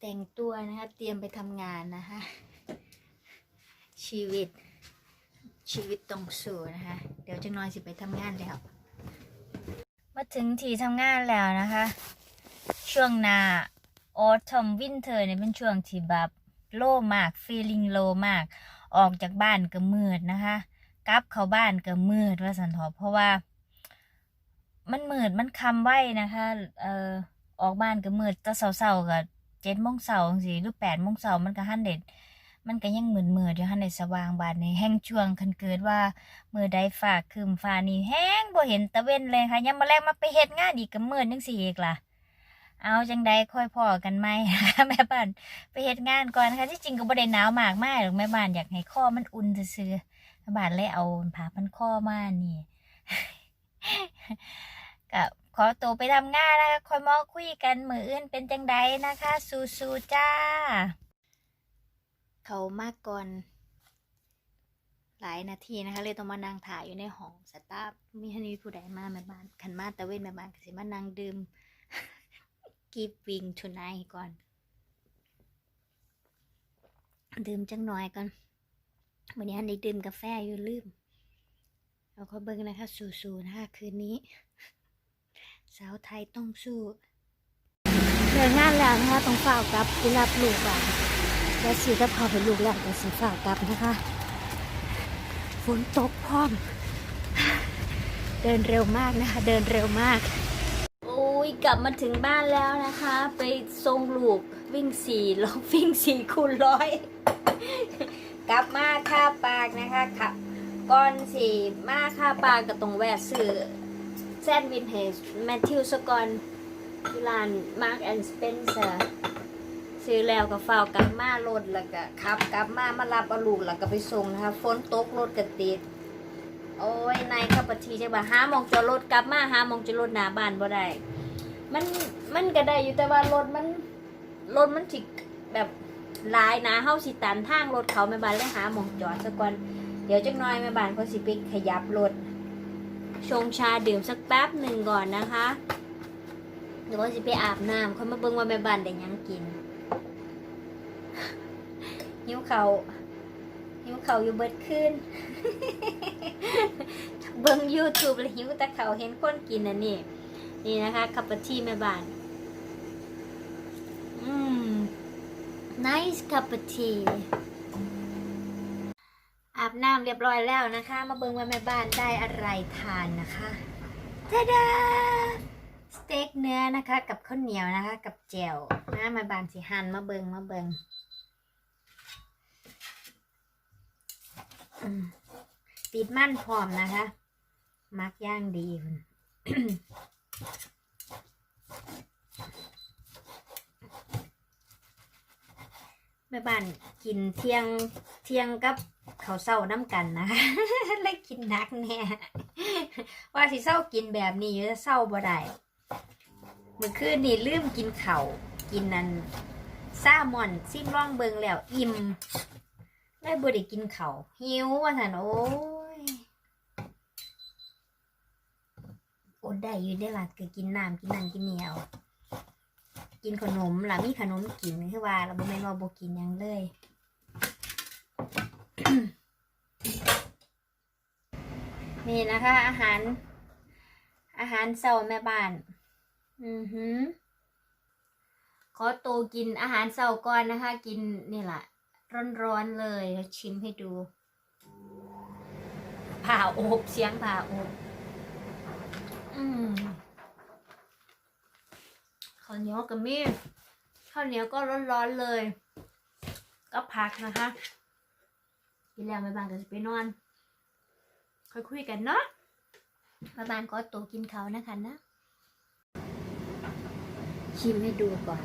แต่งตัวนะคะ เตรียมไปทำงานนะคะ ชีวิตชีวิตต้องสู้นะคะ เดี๋ยวจังน้อยสิไปทำงานแล้ว มาถึงที่ทำงานแล้วนะคะ ช่วงหน้า autumn winter เนี่ยเป็นช่วงที่แบบโล่มาก feeling low มาก ออกจากบ้านก็มืดนะคะกลับเข้าบ้านก็มืดว่าสันทอเพราะว่า มันมืดมันคำไว้นะคะ เออออกบ้านก็มืดแต่เสาๆก็ เจ็ดโมงเสาสิหรือแปดโมงเสามันก็หันเด็ด มันก็ยังเหมืดมืดอยู่หันเด็ดสว่างบานในแห้งช่วงคันเกิดว่ามือใดฝากคืมฟ้านี่แห้งบ่เห็นตะเว้นเลยค่ะยังมาแรกมาไปเฮ็ดงานอีกก็มืดจังสิอีกล่ะเอาจังใดค่อยพอกันไหมแม่บ้านไปเฮ็ดงานก่อนนะคะที่จริงก็บ่ได้หนาวมากมายหรอกแม่บ้านอยากให้ข้อมันอุ่นซื่อแม่บ้านเลยเอาผ้าพันข้อมานี่ก็ ขอตัวไปทำงานนะคะค่อยมาคุยกันมืออื่นเป็นจังใดนะคะ สู้ๆจ้า เขามาก่อน หลายนาทีนะคะ เลยต้องมานั่งถ่ายอยู่ในห้องสตาฟมีฮันีผู้ใดมาแม่บ้านขันมาตะเวนแม่บ้านก็สิมานั่งดื่มกีบวิงทุนไนก่อน ดื่มจังหน่อยก่อนวันนี้ฮันได้ดื่มกาแฟอยู่ลืมเราก็เบิ่งนะคะ สู้ๆนะคะคืนนี้ สาวไทยต้องสู้เลิกงานแล้วนะคะต้องฝ่ากกลับไปรับลูกอะและสีกับเขาเป็นลูกแล้วแต่สีฝ่ากกลับนะคะ ฝนตกพร้อม เดินเร็วมากนะคะ เดินเร็วมาก โอ้ยกลับมาถึงบ้านแล้วนะคะ ไปทรงลูกวิ่งสี่ลองวิ่งสี่คูณร้อยกลับมาค่าปากนะคะค่ะก่อนสี่มาค่าปากก็ต้องแวะซื้อแซนด์วิชเฮสแมทธิวสกอนที่ร้านมาร์กแอนด์สเปนเซอร์ซื้อแล้วก็เฝ้าวกลับมารถแล้วก็ขับกลับมามารับเอาลูกแล้วก็ไปส่งนะคะฝนตกรถก็ติดโอ้ยนายขับปทีจะบ่าหามองจอดรถกลับมาหามองจอดรถหน้าบ้านบ่ได้ มันมันก็ได้อยู่แต่ว่ารถมันรถมันถิแบบลายนะเฮาสิตันทางรถเขาแม่บ้านเลยหาหมองจอดซะก่อนเดี๋ยวจักหน่อยแม่บ้านเขาสิไปขยับรถ ชงชาดื่มสักแป๊บหนึ่งก่อนนะคะเดี๋ยวว่าสิไปอาบน้ำค่อยมาเบิ่งว่าแม่บ้านได้ยังกินหิวเขาหิวเขาอยู่เบิดขึ้น เบิ่ง YouTube แล้วหิวแต่เขาเห็นคนกินอันนี้นี่นะคะคัปปทีแม่บ้านอืม nice cup of tea น้ำเรียบร้อยแล้วนะคะ มาเบิ่งว่าแม่บ้านได้อะไรทานนะคะทาดาสเต็กเนื้อนะคะ กับข้าวเหนียวนะคะ กับแจ่วนะแม่บ้านสิหั่นมาเบิ่งมาเบิ่งอืมติดมั่นพร้อมนะคะ มักย่างดีคุณแม่บ้านกินเที่ยงเที่ยงกับ เขาเศร้าน้ำกันนะคะเลยกินนักแน่ว่าสิเศร้ากินแบบนี้อยู่แต่เศร้าบ่ได้เมื่อคืนนี่ลืมกินเข้ากินนั่นซ่ามอนซิมร่องเบิงแล้ว อิ่มได้บ่ได้กินเข้าหิวว่าสันโอ้ยอดได้อยู่ได้อล่ะก็กินน้ำกินนั่นกินเหนียว กินขนมล่ะมีขนมกินคือว่าเราบ่แม่นว่าบ่กินยังเลย นี่นะคะ อาหาร อาหารเช้าแม่บ้าน อือหือ ขอตัวกินอาหารเช้าก่อนนะคะ กินนี่แหละร้อนๆเลยชิมให้ดูผ่าอบเสียงผ่าอบอืมข้าวเหนียวกับมีข้าวเหนียวก็ร้อนๆเลย ก็พักนะคะกินแล้วแม่บ้านก็จะไปนอน ค่อยคุยกันเนาะแม่บ้านก็ตัวกินเขานะคะนะ ชิมให้ดูก่อน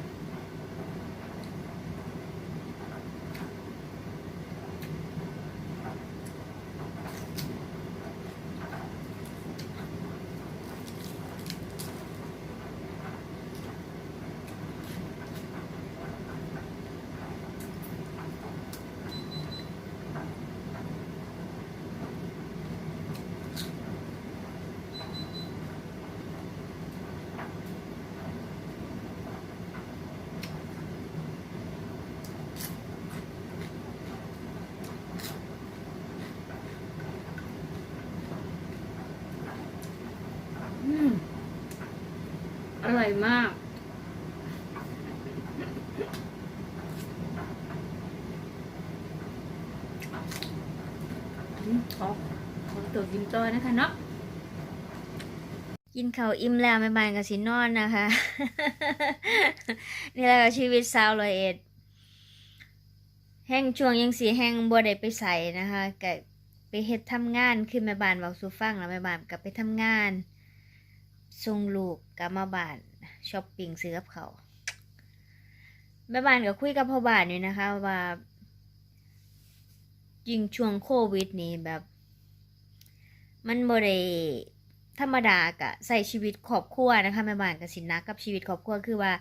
อยมากอืมขอขอตัวกินต่อนะคะเนาะกินข้าวอิ่มแล้วแม่บ้านก็สินอนนะคะ นี่แหละก็ชีวิตสาวร้อยเอ็ด แห้งช่วงยังสีแห้งบ่ได้ไปใส่นะคะก็ไปเฮ็ดทำงานคือแม่บ้านบอกสู่ฟังแล้วแม่บ้านก็ไปทำงาน ส่งลูกกลับมาบ้านช้อปปิ้งซื้อกับเขาแม่บ้านก็คุยกับพ่อบ้านอยู่นะคะ ว่ายิ่งช่วงโควิดนี่แบบ มันบ่ได้ธรรมดากะใส่ชีวิตครอบครัวนะคะแม่บ้านก็สิหนักกับชีวิตครอบครัวคือว่า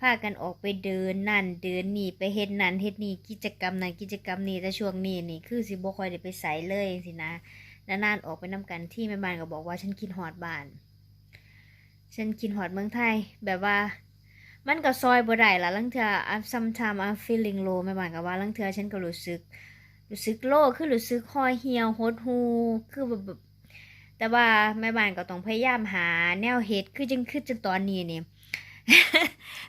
พากันออกไปเดินนั่นเดินนี่ไปเฮ็ดนั่นเฮ็ดนี่กิจกรรมนั่นกิจกรรมนี่แต่ช่วงนี้นี่คือสิบ่ค่อยได้ไปไสเลยสินะนานๆออกไปนํกันที่แม่บ้านก็บอกว่าฉันคิดฮอดบ้าน ฉันคิดฮอดเมืองไทย แบบว่า มันก็ซอยบ่ได้ละลังเทือ I'm sometimes I'm feeling low แม่บ้านก็ว่าลังเทือฉันก็รู้สึก รู้สึกโล่คือรู้สึกห่อเหี่ยวหดหูคือแบบแต่ว่าแม่บ้านก็ต้องพยายามหาแนวเฮ็ดคือจังคือจังตอนนี้นี่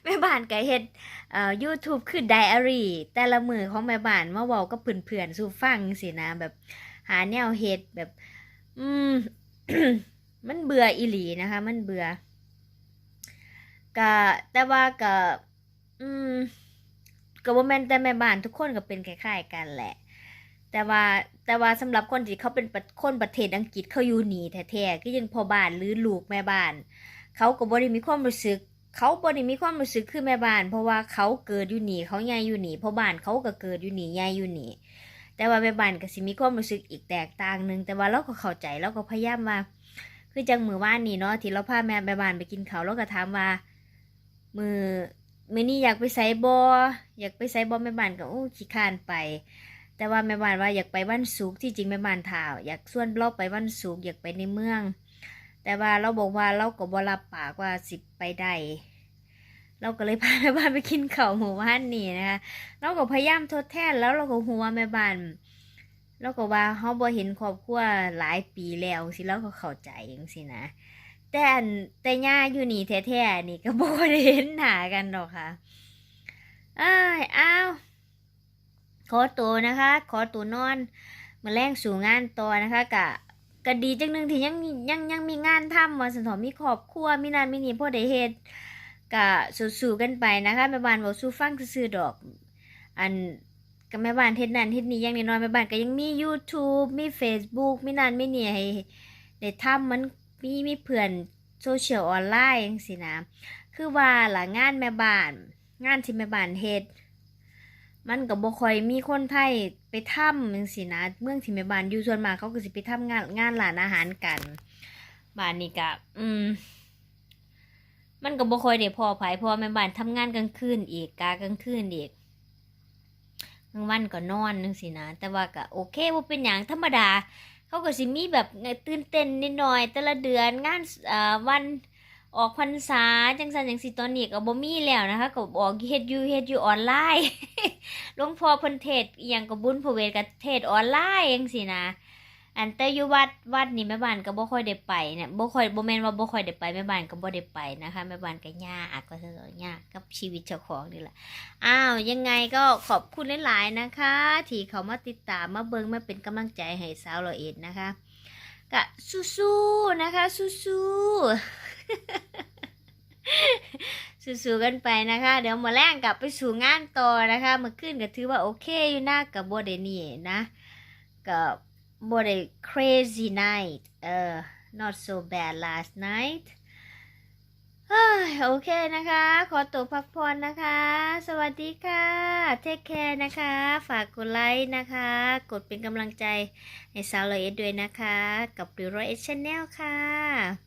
แม่บ้านก็เฮ็ดเอ่อ YouTube คือไดอารี่แต่ละมือของแม่บ้านมาเว้ากับเพื่อนๆสู่ฟังสินะแบบ หาแนวเฮ็ดแบบ อืมมันเบื่ออีหลีนะคะ มันเบื่อ ก็แต่ว่าก็อืมก็บ่แม่นแต่แม่บ้านทุกคนก็เป็นคล้ายๆกันแหละ แต่ว่าแต่ว่าสำหรับคนที่เขาเป็นคนประเทศอังกฤษเขาอยู่หนีแท้ๆคือยังพ่อบ้านหรือลูกแม่บ้าน เขาก็บ่ได้มีความรู้สึก เขาบ่ได้มีความรู้สึกคือแม่บ้าน เพราะว่าเขาเกิดอยู่นี่เขาใหญ่อยู่นี่พ่อบ้านเขาก็เกิดอยู่นี่ใหญ่อยู่นี่แต่ว่าแม่บ้านก็สิมีความรู้สึกอีกแตกต่างหนึ่งแต่ว่าเราก็เข้าใจเราก็พยายามว่าคือจังมือว่านนี้เนาะที่เราพาแม่แม่บ้านไปกินข้าวเราก็ถามว่า มือมือนี้อยากไปไสบ่อยากไปไสบ่แม่บ้านก็โอ้ขี้คร้านไป แต่ว่าแม่บ้านว่าอยากไปวันศุกที่จริงแม่บ้านถาวอยากส่วนเราไปวันศุกอยากไปในเมือง แต่ว่าเราบอกว่าเราก็บรับปากว่าสิไปได้เราก็เลยพาแม่บ้านไปกินข้าวหมู่บ้านนี่นะคะเราก็พยายามทดแทนแล้วเราก็หัวแม่บ้านเราก็ว่าเฮาบ่เห็นครอบครัวหลายปีแล้วสิเราก็เข้าใจจังซี่นะ แต่อันแต่ย่าอยู่นี่แท้ๆนี่ก็บ่ได้เห็นหน้ากันดอกค่ะอ้ายอ้าวขอตัวนะคะ ขอตัวนอนมาแรงสู่งานต่อนะคะกะกะดีจังหนึ่งที่ยังยังยังมีงานทำมาสันถอมีครอบครัวมีนานมีนี่พ่อได้เฮ็ดกะสู้ๆกันไปนะคะแม่บ้านบอกสู้ฟังซื่อดอก อันกับแม่บ้านเฮ็ดนั่นเฮ็ดนี่ยังน้อยแม่บ้านก็ยังมี YouTube มี Facebook มีนั่นมีนี่ให้ได้ทำมัน มีมีเพื่อนโซเชียลออนไลน์จังซี่นะ คือว่าล่ะงานแม่บ้าน งานที่แม่บ้านเฮ็ดมันก็บ่ค่อยมีคนไทยไปทำจังซี่นะเมืองที่แม่บ้านอยู่ส่วนมากเขาก็สิไปทำงานงานร้านอาหารกันบ้านนี้ก็อืมมันก็บ่ค่อยได้พอไผพราะว่าแม่บ้านทำงานกลางคืนอีกกากลางคืนอีกกลางวันก็นอนจังซี่นะ แต่ว่าก็โอเคบ่เป็นหยังธรรมดา เขาก็สิมีแบบตื่นเต้นนิดหน่อย แต่ละเดือนงานวันออกพรรษาจังสันจังสิตอนนี้ก็บ่มีแล้วนะคะก็ออกเฮ็ดอยู่เฮ็ดอยู่ออนไลน์หลวงพ่อเพิ่นเทศอหยังก็บุญพระเวทก็เทศออนไลน์จังสินะ อันแต่อยู่วัดวัดนี่แม่บ้านก็บ่ค่อยได้ไปเนี่ยบ่ค่อยบ่แม่นว่าบ่ค่อยได้ไปแม่บ้านก็บ่ได้ไปนะคะแม่บ้านก็ยากก็ซื่อยากกับชีวิตเจ้าของนี่แหละอ้าวยังไงก็ขอบคุณหลายๆนะคะ ที่เขามาติดตามมาเบิ่งมาเป็นกำลังใจให้สาวร้อยเอ็ดนะคะก็สู้ๆนะคะ สู้ๆสู้ๆกันไปนะคะ เดี๋ยวมาแรงกลับไปสู่งานต่อนะคะเมื่อคืนก็ถือว่าโอเคอยู่นะกับโบเดนี่นะกับ บเด crazy night เออ not so bad last night โอเคนะคะ ขอตัวพักผ่อนนะคะ สวัสดีค่ะ เทคแคร์นะคะ ฝากกดไลค์นะคะ กดเป็นกำลังใจให้สาวเลยเอ็ดด้วยนะคะ กับริวร้อยเอ็ดชแนลค่ะ